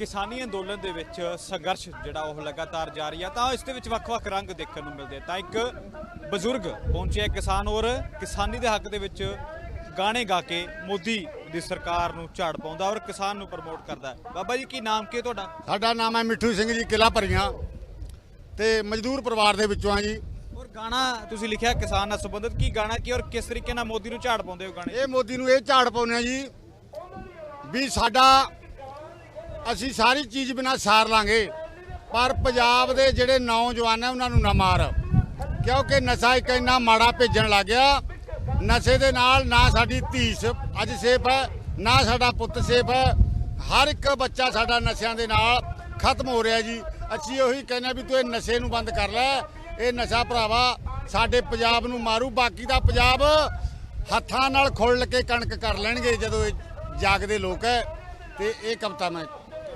ਕਿਸਾਨੀ ਅੰਦੋਲਨ ਦੇ ਵਿੱਚ ਸੰਘਰਸ਼ ਜਿਹੜਾ ਉਹ ਲਗਾਤਾਰ ਜਾਰੀ ਆ ਤਾਂ ਇਸ ਦੇ ਵਿੱਚ ਵੱਖ-ਵੱਖ ਰੰਗ ਦੇਖਣ ਨੂੰ ਮਿਲਦੇ। ਤਾਂ ਇੱਕ ਬਜ਼ੁਰਗ ਪਹੁੰਚਿਆ ਕਿਸਾਨ ਔਰ ਕਿਸਾਨੀ ਦੇ ਹੱਕ ਦੇ ਵਿੱਚ ਗਾਣੇ ਗਾ ਕੇ ਮੋਦੀ ਦੀ ਸਰਕਾਰ ਨੂੰ ਝਾੜ ਪਾਉਂਦਾ ਔਰ ਕਿਸਾਨ ਨੂੰ ਪ੍ਰਮੋਟ ਕਰਦਾ। ਬਾਬਾ ਜੀ ਕੀ ਨਾਮ ਕੀ ਤੁਹਾਡਾ ਸਾਡਾ ਨਾਮ ਹੈ ਮਿੱਠੂ ਸਿੰਘ ਜੀ ਕਿਲਾ ਭਰੀਆਂ ਤੇ ਮਜ਼ਦੂਰ ਪਰਿਵਾਰ ਦੇ ਵਿੱਚੋਂ ਆ ਜੀ ਔਰ ਗਾਣਾ ਤੁਸੀਂ ਲਿਖਿਆ ਕਿਸਾਨ ਨਾਲ ਸੰਬੰਧਿਤ ਕੀ ਗਾਣਾ ਕੀ ਔਰ ਕਿਸ ਤਰੀਕੇ ਨਾਲ ਮੋਦੀ ਨੂੰ ਝਾੜ ਪਾਉਂਦੇ ਹੋ ਗਾਣੇ ਇਹ ਮੋਦੀ ਨੂੰ ਇਹ ਝਾੜ ਪਾਉਂਦੇ ਆ ਜੀ ਵੀ ਸਾਡਾ ਅਸੀਂ ਸਾਰੀ ਚੀਜ਼ ਬਿਨਾ ਸਾਰ ਲਾਂਗੇ। ਪਰ ਪੰਜਾਬ ਦੇ ਜਿਹੜੇ ਨੌਜਵਾਨ ਆ ਉਹਨਾਂ ਨੂੰ ਨਾ ਮਾਰ। ਕਿਉਂਕਿ ਨਸ਼ਾ ਇੱਕ ਇੰਨਾ ਮਾੜਾ ਭੇਜਣ ਲੱਗ ਗਿਆ। ਨਸ਼ੇ ਦੇ ਨਾਲ ਨਾ ਸਾਡੀ ਧੀ ਸ- ਅੱਜ ਸੇਫ ਹੈ, ਨਾ ਸਾਡਾ ਪੁੱਤ ਸੇਫ ਹੈ। ਹਰ ਇੱਕ ਬੱਚਾ ਸਾਡਾ ਨਸ਼ਿਆਂ ਦੇ ਨਾਲ ਖਤਮ ਹੋ ਰਿਹਾ ਜੀ। ਅਸੀਂ ਉਹੀ ਕਹਿੰਦੇ ਆ ਵੀ ਤੂੰ ਇਹ ਨਸ਼ੇ ਨੂੰ ਬੰਦ ਕਰ ਲੈ। ਇਹ ਨਸ਼ਾ ਭਰਾਵਾ, ਸਾਡੇ ਪੰਜਾਬ ਨੂੰ ਮਾਰੂ। ਬਾਕੀ ਦਾ ਪੰਜਾਬ ਹੱਥਾਂ ਨਾਲ ਖੁੱਲ ਕੇ ਕਣਕ ਕਰ ਲੈਣਗੇ ਜਦੋਂ ਇਹ ਜਾਗਦੇ ਲੋਕ ਹੈ। ਤੇ ਇਹ ਕਵਿਤਾ ਮੈਂ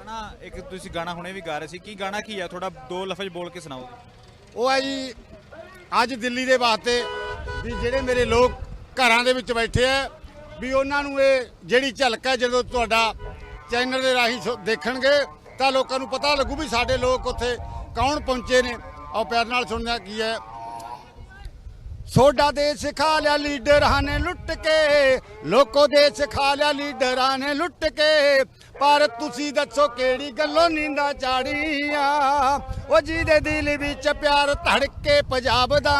ਗਾਣਾ, ਇੱਕ ਤੁਸੀਂ ਗਾਣਾ ਹੁਣੇ ਵੀ ਗਾ ਰਹੇ ਸੀ, ਕੀ ਗਾਣਾ ਕੀ ਆ? ਥੋੜਾ ਦੋ ਲਫ਼ਜ਼ ਬੋਲ ਕੇ ਸੁਣਾਓ। ਉਹ ਹੈ ਜੀ, ਅੱਜ ਦਿੱਲੀ ਦੇ ਵਾਸਤੇ ਵੀ ਜਿਹੜੇ ਮੇਰੇ ਲੋਕ ਘਰਾਂ ਦੇ ਵਿੱਚ ਬੈਠੇ ਆ, ਵੀ ਉਹਨਾਂ ਨੂੰ ਇਹ ਜਿਹੜੀ ਝਲਕ ਹੈ, ਜਦੋਂ ਤੁਹਾਡਾ ਚੈਨਲ ਦੇ ਰਾਹੀਂ ਸੁ- ਦੇਖਣਗੇ, ਤਾਂ ਲੋਕਾਂ ਨੂੰ ਪਤਾ ਲੱਗੂ ਵੀ ਸਾਡੇ ਲੋਕ ਉੱਥੇ ਕੌਣ ਪਹੁੰਚੇ ਨੇ। ਆਓ, ਪਿਆਰ ਨਾਲ ਸੁਣਨਾ ਕੀ ਹੈ। ਸੋਡਾ ਦੇਸ਼ ਖਾ ਲਿਆ, ਲੀਡਰਾਂ ਨੇ ਲੁੱਟ ਕੇ, ਲੋਕੋ ਦੇਸ਼ ਖਾ ਲਿਆ, ਲੀਡਰਾਂ ਨੇ ਲੁੱਟ ਕੇ। ਪਰ ਤੁਸੀਂ ਦੱਸੋ ਕਿਹੜੀ ਗੱਲੋਂ ਨੀਂਦਾਂ ਚਾੜੀਆਂ? ਉਹ ਜਿਹਦੇ ਦਿਲ ਵਿੱਚ ਪਿਆਰ ਧੜਕੇ ਪੰਜਾਬ ਦਾ।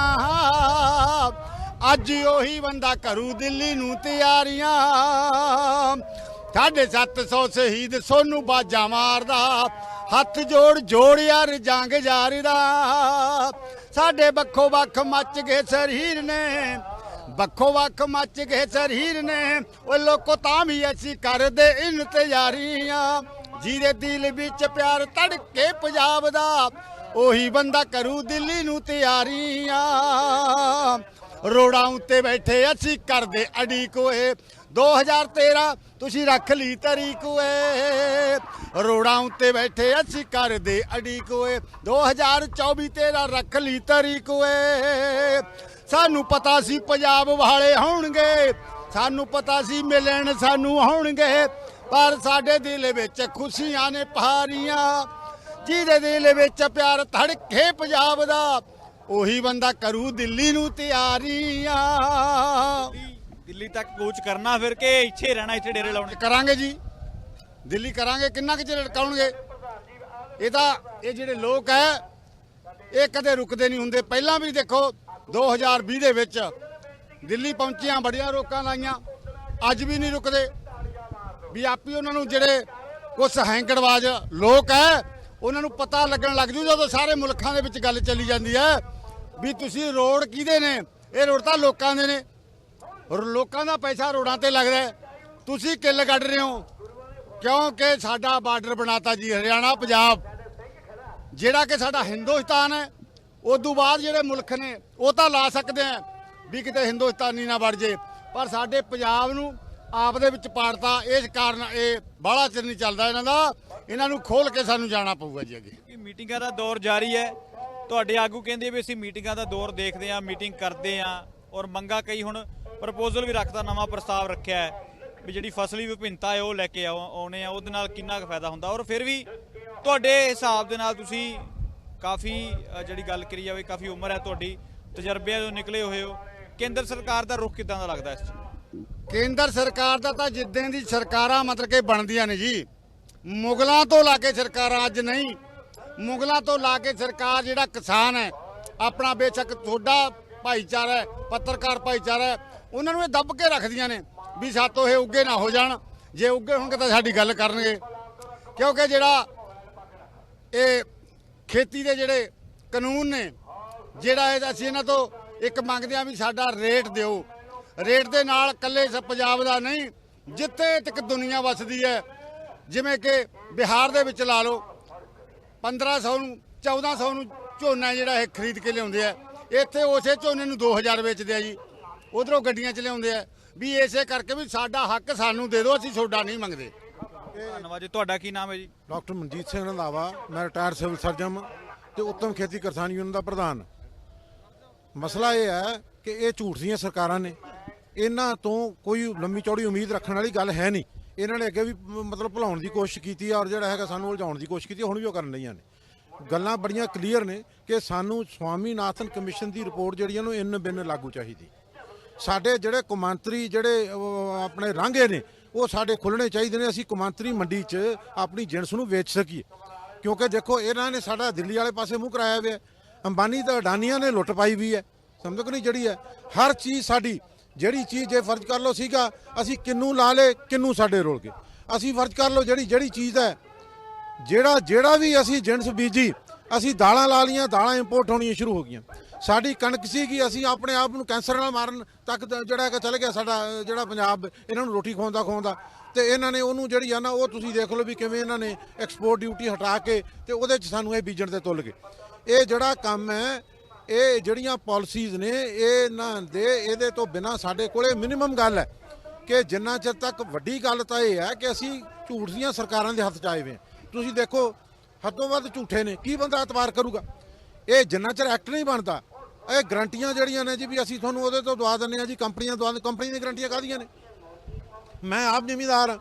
ਅੱਜ ਉਹੀ ਬੰਦਾ ਕਰੂ ਦਿੱਲੀ ਨੂੰ ਤਿਆਰੀਆਂ। ਸਾਢੇ 700 ਸ਼ਹੀਦ ਸੋਨੂੰ ਬਾਜਾ ਮਾਰਦਾ। ਹੱਥ ਜੋੜ ਜੋੜ ਯਾਰ ਜੰਗ ਜਾਰਦਾ। ਸਾਡੇ ਬੱਖੋ ਵੱਖ ਮੱਚ ਗਏ ਸਰੀਰ ਨੇ। ਬੱਖੋ ਵੱਖ ਮੱਚ ਗਏ ਸਰੀਰ ਨੇ ਉਹ ਲੋਕੋ ਤਾਂ ਵੀ ਅਸੀਂ ਕਰਦੇ ਇੰਤਜ਼ਾਰੀਆਂ। ਜਿਹਦੇ ਦਿਲ ਵਿੱਚ ਪਿਆਰ ਤੜਕੇ ਪੰਜਾਬ ਦਾ, ਉਹੀ ਬੰਦਾ ਕਰੂ ਦਿੱਲੀ ਨੂੰ ਤਿਆਰੀਆਂ। ਰੋੜਾਂ ਉੱਤੇ ਬੈਠੇ ਅਸੀਂ ਕਰਦੇ ਅੜੀਕ ਓਏ 2013 ਤੁਸੀਂ ਰੱਖ ਲਈ ਤਰੀਕ ਓਏ ਰੋੜਾਂ ਉੱਤੇ ਬੈਠੇ ਅਸੀਂ ਕਰਦੇ ਅੜੀਕ ਓਏ 2024 ਤੇਰਾ ਰੱਖ ਲਈ ਤਰੀਕ ਓਏ ਸਾਨੂੰ ਪਤਾ ਸੀ ਪੰਜਾਬ ਵਾਲੇ ਹੋਣਗੇ। ਸਾਨੂੰ ਪਤਾ ਸੀ ਮਿਲਣ ਸਾਨੂੰ ਆਉਣਗੇ ਪਰ ਸਾਡੇ ਦਿਲ ਵਿੱਚ ਖੁਸ਼ੀਆਂ ਨੇ ਪਹਾਰੀਆਂ ਜਿਹਦੇ ਦਿਲ ਵਿੱਚ ਪਿਆਰ ਧੜਕੇ ਪੰਜਾਬ ਦਾ ਉਹੀ ਬੰਦਾ ਕਰੂ ਦਿੱਲੀ ਨੂੰ ਤਿਆਰੀਆਂ। ਦਿੱਲੀ ਤੱਕ ਕੂਚ ਕਰਨਾ ਫਿਰ ਕੇ ਇੱਥੇ ਰਹਿਣਾ ਇੱਥੇ ਡੇਰੇ ਲਾਉਣੇ? ਕਰਾਂਗੇ ਜੀ। ਦਿੱਲੀ ਕਰਾਂਗੇ ਕਿੰਨਾ ਕੁ ਚਿਰ ਲਟਕਾਉਣਗੇ ਇਹ ਤਾਂ ਇਹ ਜਿਹੜੇ ਲੋਕ ਹੈ ਇਹ ਕਦੇ ਰੁਕਦੇ ਨਹੀਂ ਹੁੰਦੇ। ਪਹਿਲਾਂ ਵੀ ਦੇਖੋ 2020 ਦੇ ਵਿੱਚ ਦਿੱਲੀ ਪਹੁੰਚੀਆਂ, ਬੜੀਆਂ ਰੋਕਾਂ ਲਾਈਆਂ। ਅੱਜ ਵੀ ਨਹੀਂ ਰੁਕਦੇ। ਵੀ ਆਪੀ ਉਹਨਾਂ ਨੂੰ ਜਿਹੜੇ ਕੁਝ ਹੈਂਕੜਵਾਜ ਲੋਕ ਹੈ ਉਹਨਾਂ ਨੂੰ ਪਤਾ ਲੱਗਣ ਲੱਗ ਜੂ ਜਦੋਂ ਸਾਰੇ ਮੁਲਕਾਂ ਦੇ ਵਿੱਚ ਗੱਲ ਚੱਲੀ ਜਾਂਦੀ ਹੈ ਵੀ ਤੁਸੀਂ ਰੋਡ ਕਿਹਦੇ ਨੇ? ਇਹ ਰੋਡ ਤਾਂ ਲੋਕਾਂ ਦੇ ਨੇ। ਲੋਕਾਂ ਦਾ ਪੈਸਾ ਰੋਡਾਂ ਤੇ ਲੱਗਦਾ ਤੁਸੀਂ ਕਿੱਲ ਕੱਢ ਰਹੇ ਹੋ? ਕਿਉਂਕਿ ਸਾਡਾ ਬਾਰਡਰ ਬਣਾਤਾ ਜੀ, ਹਰਿਆਣਾ, ਪੰਜਾਬ। ਜਿਹੜਾ ਕਿ ਸਾਡਾ ਹਿੰਦੁਸਤਾਨ ਹੈ ਉਦੋਂ ਬਾਅਦ ਜਿਹੜੇ ਮੁਲਕ ਨੇ, ਉਹ ਤਾਂ ਲਾ ਸਕਦੇ ਆ ਵੀ ਕਿਤੇ ਹਿੰਦੁਸਤਾਨੀ ਨਾ ਵੜ ਜੇ। ਪਰ ਸਾਡੇ ਪੰਜਾਬ ਨੂੰ ਆਪ ਦੇ ਵਿੱਚ ਪਾੜਤਾ, ਇਸ ਕਾਰਨ ਇਹ ਬਾਹਲਾ ਚਿਰ ਨਹੀਂ ਚੱਲਦਾ ਇਹਨਾਂ ਦਾ। ਇਹਨਾਂ ਨੂੰ ਖੋਲ ਕੇ ਸਾਨੂੰ ਜਾਣਾ ਪਊਗਾ ਜੀ ਅੱਗੇ। ਕਿ ਮੀਟਿੰਗਾਂ ਦਾ ਦੌਰ ਜਾਰੀ ਹੈ। ਤੁਹਾਡੇ ਆਗੂ ਕਹਿੰਦੇ ਵੀ ਅਸੀਂ ਮੀਟਿੰਗਾਂ ਦਾ ਦੌਰ ਦੇਖਦੇ ਹਾਂ, ਮੀਟਿੰਗ ਕਰਦੇ ਹਾਂ ਔਰ ਮੰਗਾ ਕਈ ਹੁਣ ਪ੍ਰਪੋਜ਼ਲ ਵੀ ਰੱਖਦਾ, ਨਵਾਂ ਪ੍ਰਸਤਾਵ ਰੱਖਿਆ ਹੈ ਵੀ ਜਿਹੜੀ ਫਸਲੀ ਵਿਭਿੰਨਤਾ ਹੈ ਉਹ ਲੈ ਕੇ ਆਉ- ਆਉਣੇ ਆ, ਉਹਦੇ ਨਾਲ ਕਿੰਨਾ ਕੁ ਫਾਇਦਾ ਹੁੰਦਾ। ਔਰ ਫਿਰ ਵੀ ਤੁਹਾਡੇ ਹਿਸਾਬ ਦੇ ਨਾਲ ਤੁਸੀਂ ਕਾਫੀ ਜਿਹੜੀ ਗੱਲ ਕਰੀ ਜਾਵੇ, ਕਾਫੀ ਉਮਰ ਹੈ ਤੁਹਾਡੀ ਤਜਰਬਿਆਂ ਤੋਂ ਨਿਕਲੇ ਹੋਏ ਹੋ। ਕੇਂਦਰ ਸਰਕਾਰ ਦਾ ਰੁਖ ਕਿਦਾਂ ਦਾ ਲੱਗਦਾ ਇਸ 'ਚ ਕੇਂਦਰ ਸਰਕਾਰ ਦਾ ਤਾਂ ਜਿੱਦਾਂ ਦੀ ਸਰਕਾਰਾਂ ਮਤਲਬ ਕਿ ਬਣਦੀਆਂ ਨੇ ਜੀ, ਮੁਗਲਾਂ ਤੋਂ ਲਾ ਕੇ ਸਰਕਾਰਾਂ ਅੱਜ ਨਹੀਂ, ਮੁਗਲਾਂ ਤੋਂ ਲਾ ਕੇ ਸਰਕਾਰ ਜਿਹੜਾ ਕਿਸਾਨ ਹੈ, ਆਪਣਾ ਬੇਸ਼ੱਕ ਤੁਹਾਡਾ ਭਾਈਚਾਰਾ ਹੈ, ਪੱਤਰਕਾਰ ਭਾਈਚਾਰਾ ਹੈ, ਉਹਨਾਂ ਨੂੰ ਇਹ ਦੱਬ ਕੇ ਰੱਖਦੀਆਂ ਨੇ ਵੀ ਸਾਤੋਂ ਇਹ ਉੱਗੇ ਨਾ ਹੋ ਜਾਣ, ਜੇ ਉੱਗੇ ਹੋਣਗੇ ਤਾਂ ਸਾਡੀ ਗੱਲ ਕਰਨਗੇ। ਕਿਉਂਕਿ ਜਿਹੜਾ ਇਹ ਖੇਤੀ ਦੇ ਜਿਹੜੇ ਕਾਨੂੰਨ ਨੇ, ਜਿਹੜਾ ਇਹ ਅਸੀਂ ਇਹਨਾਂ ਤੋਂ ਇੱਕ ਮੰਗਦੇ ਆ ਵੀ ਸਾਡਾ ਰੇਟ ਦਿਓ। ਰੇਟ ਦੇ ਨਾਲ ਇਕੱਲੇ ਪੰਜਾਬ ਦਾ ਨਹੀਂ, ਜਿੱਥੇ ਤੱਕ ਦੁਨੀਆ ਵਸਦੀ ਹੈ, ਜਿਵੇਂ ਕਿ ਬਿਹਾਰ ਦੇ ਵਿੱਚ ਲਾ ਲਓ 1500 ਨੂੰ 1400 ਨੂੰ ਝੋਨਾ ਜਿਹੜਾ ਇਹ ਖਰੀਦ ਕੇ ਲਿਆਉਂਦੇ ਆ। ਇੱਥੇ ਉਸੇ ਝੋਨੇ ਨੂੰ 2000 ਵੇਚਦੇ ਆ ਜੀ। ਉਧਰੋਂ ਗੱਡੀਆਂ 'ਚ ਲਿਆਉਂਦੇ ਆ। ਵੀ ਇਸੇ ਕਰਕੇ ਵੀ ਸਾਡਾ ਹੱਕ ਸਾਨੂੰ ਦੇ ਦਿਓ, ਅਸੀਂ ਤੁਹਾਡਾ ਨਹੀਂ ਮੰਗਦੇ। ਧੰਨਵਾਦ ਜੀ। ਤੁਹਾਡਾ ਕੀ ਨਾਮ ਹੈ ਜੀ? ਡਾਕਟਰ ਮਨਜੀਤ ਸਿੰਘ ਰੰਧਾਵਾ ਮੈਂ ਰਿਟਾਇਰਡ ਸਿਵਲ ਸਰਜਨ ਤੇ ਉੱਤਮ ਖੇਤੀ ਕਿਸਾਨ ਯੂਨੀਅਨ ਦਾ ਪ੍ਰਧਾਨ। ਮਸਲਾ ਇਹ ਹੈ ਕਿ ਇਹ ਝੂਠ ਦੀਆਂ ਸਰਕਾਰਾਂ ਨੇ। ਇਹਨਾਂ ਤੋਂ ਕੋਈ ਲੰਮੀ ਚੌੜੀ ਉਮੀਦ ਰੱਖਣ ਵਾਲੀ ਗੱਲ ਹੈ ਨਹੀਂ। ਇਹਨਾਂ ਨੇ ਅੱਗੇ ਵੀ ਮਤਲਬ ਭੁਲਾਉਣ ਦੀ ਕੋਸ਼ਿਸ਼ ਕੀਤੀ ਆ ਔਰ ਜਿਹੜਾ ਹੈਗਾ ਸਾਨੂੰ ਉਲਝਾਉਣ ਦੀ ਕੋਸ਼ਿਸ਼ ਕੀਤੀ ਹੁਣ ਵੀ ਉਹ ਕਰਨ ਰਹੀਆਂ ਨੇ। ਗੱਲਾਂ ਬੜੀਆਂ ਕਲੀਅਰ ਨੇ ਕਿ ਸਾਨੂੰ ਸਵਾਮੀਨਾਥਨ ਕਮਿਸ਼ਨ ਦੀ ਰਿਪੋਰਟ ਜਿਹੜੀ ਨੂੰ ਇਨ ਬਿਨ ਲਾਗੂ ਚਾਹੀਦੀ। ਸਾਡੇ ਜਿਹੜੇ ਕੌਮਾਂਤਰੀ ਜਿਹੜੇ ਆਪਣੇ ਰਾਂਗੇ ਨੇ ਉਹ ਸਾਡੇ ਖੁੱਲਣੇ ਚਾਹੀਦੇ ਨੇ, ਅਸੀਂ ਕੌਮਾਂਤਰੀ ਮੰਡੀ 'ਚ ਆਪਣੀ ਜਿਣਸ ਨੂੰ ਵੇਚ ਸਕੀਏ। ਕਿਉਂਕਿ ਦੇਖੋ, ਇਹਨਾਂ ਨੇ ਸਾਡਾ ਦਿੱਲੀ ਵਾਲੇ ਪਾਸੇ ਮੂੰਹ ਕਰਾਇਆ ਹੋਇਆ ਹੈ। ਅੰਬਾਨੀ ਤਾਂ ਅਡਾਨੀਆਂ ਨੇ ਲੁੱਟ ਪਾਈ ਵੀ ਹੈ। ਸਮਝੋ ਕਿ ਨਹੀਂ ਜਿਹੜੀ ਹੈ, ਹਰ ਚੀਜ਼ ਸਾਡੀ, ਜਿਹੜੀ ਚੀਜ਼ ਜੇ ਫਰਜ਼ ਕਰ ਲਓ ਸੀਗਾ, ਅਸੀਂ ਕਿੰਨੂੰ ਲਾ ਲੇ ਕਿੰਨੂੰ ਸਾਡੇ ਰੋਲ ਕੇ ਅਸੀਂ ਫਰਜ਼ ਕਰ ਲਓ ਜਿਹੜੀ ਜਿਹੜੀ ਚੀਜ਼ ਹੈ, ਜਿਹੜਾ ਜਿਹੜਾ ਵੀ ਅਸੀਂ ਜਿਣਸ ਬੀਜੀ, ਅਸੀਂ ਦਾਲਾਂ ਲਾ ਲੀਆਂ ਦਾਲਾਂ ਇੰਪੋਰਟ ਹੋਣੀਆਂ ਸ਼ੁਰੂ ਹੋ ਗਈਆਂ। ਸਾਡੀ ਕਣਕ ਸੀਗੀ, ਅਸੀਂ ਆਪਣੇ ਆਪ ਨੂੰ ਕੈਂਸਰ ਨਾਲ ਮਾਰਨ ਤੱਕ ਜਿਹੜਾ ਹੈਗਾ ਚੱਲ ਗਿਆ ਸਾਡਾ ਜਿਹੜਾ ਪੰਜਾਬ, ਇਹਨਾਂ ਨੂੰ ਰੋਟੀ ਖਵਾਉਂਦਾ ਖਵਾਉਂਦਾ। ਤੇ ਇਹਨਾਂ ਨੇ ਉਹਨੂੰ ਜਿਹੜੀ ਆ ਨਾ, ਉਹ ਤੁਸੀਂ ਦੇਖ ਲਓ ਵੀ ਕਿਵੇਂ ਇਹਨਾਂ ਨੇ ਐਕਸਪੋਰਟ ਡਿਊਟੀ ਹਟਾ ਕੇ ਤੇ ਉਹਦੇ 'ਚ ਸਾਨੂੰ ਇਹ ਬੀਜਣ ਤੇ ਤੁੱਲ ਗਏ। ਇਹ ਜਿਹੜਾ ਕੰਮ ਹੈ, ਇਹ ਜਿਹੜੀਆਂ ਪਾਲਿਸੀਜ਼ ਨੇ ਇਹ ਨਾ ਦੇ, ਇਹਦੇ ਤੋਂ ਬਿਨਾ ਸਾਡੇ ਕੋਲੇ ਮਿਨੀਮਮ ਗੱਲ ਹੈ ਕਿ ਜਿੰਨਾ ਚਿਰ ਤੱਕ ਵੱਡੀ ਗੱਲ ਤਾਂ ਇਹ ਹੈ ਕਿ ਅਸੀਂ ਝੂਠ ਦੀਆਂ ਸਰਕਾਰਾਂ ਦੇ ਹੱਥ 'ਚ ਆਏ ਹੋਏ ਤੁਸੀਂ ਦੇਖੋ, ਹੱਦੋਂ ਵੱਧ ਝੂਠੇ ਨੇ, ਕੀ ਬੰਦਾ ਇਤਬਾਰ ਕਰੂਗਾ? ਇਹ ਜਿੰਨਾ ਚਿਰ ਐਕਟ ਨਹੀਂ ਬਣਦਾ ਇਹ ਗਰੰਟੀਆਂ ਜਿਹੜੀਆਂ ਨੇ ਜੀ ਵੀ ਅਸੀਂ ਤੁਹਾਨੂੰ ਉਹਦੇ ਤੋਂ ਦਵਾ ਦਿੰਦੇ ਹਾਂ ਜੀ ਕੰਪਨੀਆਂ ਦਵਾ ਕੰਪਨੀ ਦੀਆਂ ਗਰੰਟੀਆਂ ਕਾਹਦੀਆਂ ਨੇ? ਮੈਂ ਆਪ ਜ਼ਿਮੀਦਾਰ ਹਾਂ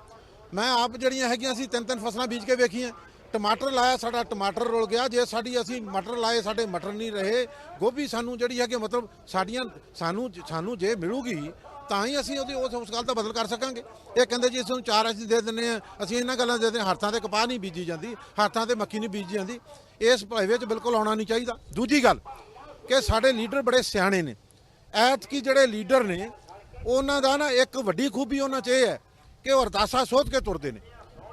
ਮੈਂ ਆਪ ਜਿਹੜੀਆਂ ਹੈਗੀਆਂ ਅਸੀਂ ਤਿੰਨ ਤਿੰਨ ਫਸਲਾਂ ਬੀਜ ਕੇ ਵੇਖੀਆਂ। ਟਮਾਟਰ ਲਾਇਆ ਸਾਡਾ ਟਮਾਟਰ ਰੁਲ ਗਿਆ। ਜੇ ਸਾਡੀ ਅਸੀਂ ਮਟਰ ਲਾਏ ਸਾਡੇ ਮਟਰ ਨਹੀਂ ਰਹੇ ਗੋਭੀ ਸਾਨੂੰ ਜਿਹੜੀ ਹੈਗੀ ਮਤਲਬ ਸਾਡੀਆਂ ਸਾਨੂੰ ਸਾਨੂੰ ਜੇ ਮਿਲੂਗੀ ਤਾਂ ਹੀ ਅਸੀਂ ਉਹਦੀ ਉਸ ਉਸ ਗੱਲ ਦਾ ਬਦਲ ਕਰ ਸਕਾਂਗੇ। ਇਹ ਕਹਿੰਦੇ ਜੀ ਇਸ ਨੂੰ ਚਾਰ ਅਸੀਂ ਦੇ ਦਿੰਨੇ ਆ ਅਸੀਂ ਇਹਨਾਂ ਗੱਲਾਂ ਦੇ ਦਿੰਦੇ ਹਾਂ, ਹੱਥਾਂ ਤੇ ਕਪਾਹ ਨਹੀਂ ਬੀਜੀ ਜਾਂਦੀ ਹੱਥਾਂ ਤੇ ਮੱਕੀ ਨਹੀਂ ਬੀਜੀ ਜਾਂਦੀ। ਇਸ ਭਲਾਈ ਵਿੱਚ ਬਿਲਕੁਲ ਆਉਣਾ ਨਹੀਂ ਚਾਹੀਦਾ। ਦੂਜੀ ਗੱਲ ਕਿ ਸਾਡੇ ਲੀਡਰ ਬੜੇ ਸਿਆਣੇ ਨੇ। ਐਤਕੀ ਜਿਹੜੇ ਲੀਡਰ ਨੇ, ਉਹਨਾਂ ਦਾ ਨਾ ਇੱਕ ਵੱਡੀ ਖੂਬੀ ਉਹਨਾਂ 'ਚ ਇਹ ਹੈ ਕਿ ਉਹ ਅਰਦਾਸਾ ਸੋਧ ਕੇ ਤੁਰਦੇ ਨੇ।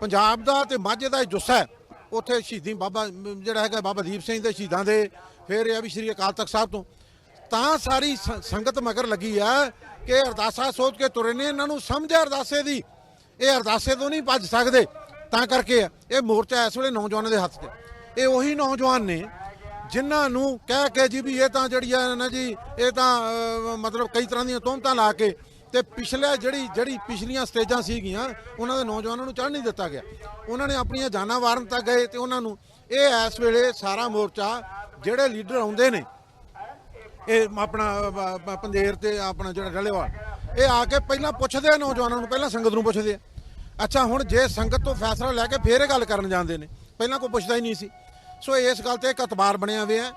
ਪੰਜਾਬ ਦਾ ਤੇ ਮਾਝੇ ਦਾ ਇਹ ਜੁੱਸਾ ਹੈ। ਉੱਥੇ ਸ਼ਹੀਦੀ ਬਾਬਾ, ਜਿਹੜਾ ਹੈਗਾ ਬਾਬਾ ਦੀਪ ਸਿੰਘ ਦੇ ਸ਼ਹੀਦਾਂ ਦੇ, ਫਿਰ ਇਹ ਆ ਵੀ ਸ਼੍ਰੀ ਅਕਾਲ ਤਖਤ ਸਾਹਿਬ ਤੋਂ। ਤਾਂ ਸਾਰੀ ਸ- ਸੰਗਤ ਮਗਰ ਲੱਗੀ ਆ ਕਿ ਅਰਦਾਸਾ ਸੋਧ ਕੇ ਤੁਰੇ ਨੇ। ਇਹਨਾਂ ਨੂੰ ਸਮਝ ਹੈ ਅਰਦਾਸੇ ਦੀ। ਇਹ ਅਰਦਾਸੇ ਤੋਂ ਨਹੀਂ ਭੱਜ ਸਕਦੇ। ਤਾਂ ਕਰਕੇ ਇਹ ਮੋਰਚਾ ਇਸ ਵੇਲੇ ਨੌਜਵਾਨਾਂ ਦੇ ਹੱਥ 'ਚ ਇਹ ਉਹੀ ਨੌਜਵਾਨ ਨੇ ਜਿਨ੍ਹਾਂ ਨੂੰ ਕਹਿ ਕੇ ਜੀ ਵੀ ਇਹ ਤਾਂ ਜਿਹੜੀ ਆ ਨਾ ਜੀ, ਇਹ ਤਾਂ ਮਤਲਬ ਕਈ ਤਰ੍ਹਾਂ ਦੀਆਂ ਤੋਹਮਤਾਂ ਲਾ ਕੇ ਤੇ ਪਿਛਲੇ ਜਿਹੜੀ ਜਿਹੜੀ ਪਿਛਲੀਆਂ ਸਟੇਜਾਂ ਸੀਗੀਆਂ, ਉਹਨਾਂ ਦੇ ਨੌਜਵਾਨਾਂ ਨੂੰ ਚੜ੍ਹ ਨਹੀਂ ਦਿੱਤਾ ਗਿਆ। ਉਹਨਾਂ ਨੇ ਆਪਣੀਆਂ ਜਾਨਾਂ ਵਾਰਨ ਤੱਕ ਗਏ ਤੇ ਉਹਨਾਂ ਨੂੰ ਇਹ ਇਸ ਵੇਲੇ ਸਾਰਾ ਮੋਰਚਾ ਜਿਹੜੇ ਲੀਡਰ ਆਉਂਦੇ ਨੇ, ਇਹ ਆਪਣਾ ਪੰਦੇਰ ਤੇ ਆਪਣਾ ਜਿਹੜਾ ਡੱਲੇਵਾਲ, ਇਹ ਆ ਕੇ ਪਹਿਲਾਂ ਪੁੱਛਦੇ ਆ ਨੌਜਵਾਨਾਂ ਨੂੰ, ਪਹਿਲਾਂ ਸੰਗਤ ਨੂੰ ਪੁੱਛਦੇ ਆ। ਅੱਛਾ, ਹੁਣ ਜੇ ਸੰਗਤ ਤੋਂ ਫੈਸਲਾ ਲੈ ਕੇ ਫੇਰ ਇਹ ਗੱਲ ਕਰਨ ਜਾਂਦੇ ਨੇ। ਪਹਿਲਾਂ ਕੋਈ ਪੁੱਛਦਾ ਹੀ ਨਹੀਂ ਸੀ। ਸੋ ਇਸ ਗੱਲ ਤੇ ਇੱਕ ਅਤਬਾਰ ਬਣਿਆ ਹੋਇਆ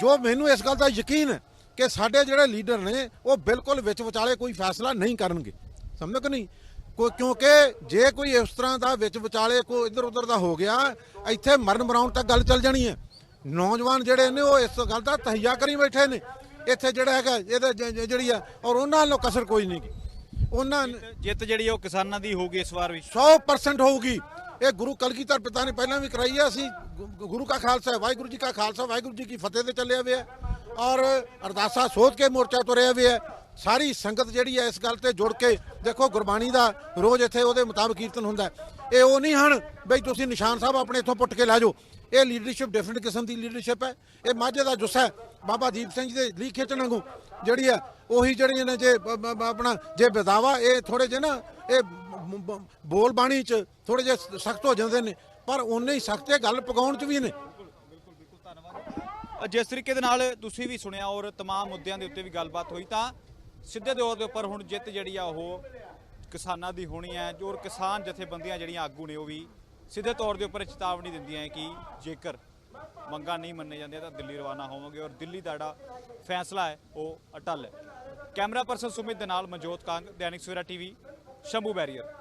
ਜੋ ਮੈਨੂੰ ਇਸ ਗੱਲ ਦਾ ਯਕੀਨ ਹੈ ਕਿ ਸਾਡੇ ਜਿਹੜੇ ਲੀਡਰ ਨੇ, ਉਹ ਬਿਲਕੁਲ ਵਿੱਚ ਵਿਚਾਲੇ ਕੋਈ ਫੈਸਲਾ ਨਹੀਂ ਕਰਨਗੇ। ਸਮਝੋ ਕਿ ਨਹੀਂ? ਕੋ ਕਿਉਂਕਿ ਜੇ ਕੋਈ ਇਸ ਤਰ੍ਹਾਂ ਦਾ ਵਿੱਚ ਵਿਚਾਲੇ ਕੋਈ ਇੱਧਰ ਉੱਧਰ ਦਾ ਹੋ ਗਿਆ, ਇੱਥੇ ਮਰਨ ਮਰਾਉਣ ਤੱਕ ਗੱਲ ਚੱਲ ਜਾਣੀ ਹੈ। ਨੌਜਵਾਨ ਜਿਹੜੇ ਨੇ, ਉਹ ਇਸ ਗੱਲ ਦਾ ਤਹਈਆ ਕਰੀ ਬੈਠੇ ਨੇ। ਇੱਥੇ ਜਿਹੜਾ ਹੈਗਾ, ਇਹਦੇ ਜਿਹੜੀ ਆ, ਔਰ ਉਹਨਾਂ ਵੱਲੋਂ ਕਸਰ ਕੋਈ ਨਹੀਂ ਉਹਨਾਂ ਨੇ- ਜਿੱਤ ਜਿਹੜੀ ਉਹ ਕਿਸਾਨਾਂ ਦੀ ਹੋਊਗੀ ਇਸ ਵਾਰ ਵੀ। 100% ਹੋਊਗੀ। ਇਹ ਗੁਰੂ ਕਲਗੀਧਰ ਪਿਤਾ ਨੇ ਪਹਿਲਾਂ ਵੀ ਕਰਾਈ ਹੈ ਅਸੀਂ ਗੁਰੂ ਕਾ ਖਾਲਸਾ ਵਾਹਿਗੁਰੂ ਜੀ ਕਾ ਖਾਲਸਾ ਵਾਹਿਗੁਰੂ ਜੀ ਕੀ ਫਤਿਹ ਤੇ ਚੱਲਿਆ ਹੋਇਆ ਔਰ ਅਰਦਾਸਾ ਸੋਚ ਕੇ ਮੋਰਚਾ ਤੁਰਿਆ ਹੋਇਆ ਹੈ ਸਾਰੀ ਸੰਗਤ ਜਿਹੜੀ ਹੈ ਇਸ ਗੱਲ ਤੇ ਜੁੜ ਕੇ ਦੇਖੋ ਗੁਰਬਾਣੀ ਦਾ ਰੋਜ਼ ਇੱਥੇ ਉਹਦੇ ਮੁਤਾਬਕ ਕੀਰਤਨ ਹੁੰਦਾ ਹੈ। ਇਹ ਉਹ ਨਹੀਂ ਹਨ ਬਈ ਤੁਸੀਂ ਨਿਸ਼ਾਨ ਸਾਹਿਬ ਆਪਣੇ ਇੱਥੋਂ ਪੁੱਟ ਕੇ ਲੈ ਜਾਓ ਇਹ ਲੀਡਰਸ਼ਿਪ ਡਿਫਰੈਂਟ ਕਿਸਮ ਦੀ ਲੀਡਰਸ਼ਿਪ ਹੈ ਇਹ ਮਾਝੇ ਦਾ ਜੁੱਸਾ ਹੈ ਬਾਬਾ ਦੀਪ ਸਿੰਘ ਜੀ ਦੇ ਲੀ ਖਿੱਚਣ ਵਾਂਗੂ ਜਿਹੜੀ ਹੈ ਉਹੀ ਜਿਹੜੀਆਂ ਨੇ ਜੇ ਬ- ਬ- ਬ- ਆਪਣਾ ਜੇ ਵਿਦਾਵਾ ਇਹ ਥੋੜੇ ਜਿਹੇ ਨਾ ਇਹ ਬ- ਬ- ਬੋਲ ਬਾਣੀ ਚ ਥੋੜੇ ਜਿਹੇ ਸਖਤ ਹੋ ਜਾਂਦੇ ਨੇ ਪਰ ਉਨੇ ਹੀ ਸਖਤ ਇਹ ਗੱਲ ਪਕਾਉਣ ਚ ਵੀ ਨੇ ਜਿਸ ਤਰੀਕੇ ਦੇ ਨਾਲ ਤੁਸੀਂ ਵੀ ਸੁਣਿਆ ਔਰ तमाम ਮੁੱਦਿਆਂ ਦੇ ਉੱਤੇ ਵੀ ਗੱਲਬਾਤ ਹੋਈ ਤਾਂ ਸਿੱਧੇ ਤੌਰ ਦੇ ਉੱਪਰ ਹੁਣ ਜਿੱਤ ਜਿਹੜੀ ਆ ਉਹ ਕਿਸਾਨਾਂ ਦੀ ਹੋਣੀ ਹੈ, ਜੋ ਔਰ ਕਿਸਾਨ ਜਥੇਬੰਦੀਆਂ ਜਿਹੜੀਆਂ ਆਗੂ ਨੇ ਉਹ ਵੀ ਸਿੱਧੇ ਤੌਰ ਦੇ ਉੱਪਰ ਚੇਤਾਵਨੀ ਦਿੰਦੀਆਂ ਕਿ ਜੇਕਰ ਮੰਗਾਂ ਨਹੀਂ ਮੰਨੇ ਜਾਂਦੀਆਂ ਤਾਂ ਦਿੱਲੀ ਰਵਾਨਾ ਹੋਵਾਂਗੇ ਔਰ ਦਿੱਲੀ ਦਾ ਜਿਹੜਾ ਫੈਸਲਾ ਹੈ, ਉਹ ਅਟਲ ਹੈ। ਕੈਮਰਾ ਪਰਸਨ ਸੁਮਿਤ ਦੇ ਨਾਲ ਮਨਜੋਤ ਕਾਂਗ, ਦੈਨਿਕ ਸਵੇਰਾ ਟੀਵੀ, ਸ਼ੰਭੂ ਬੈਰੀਅਰ।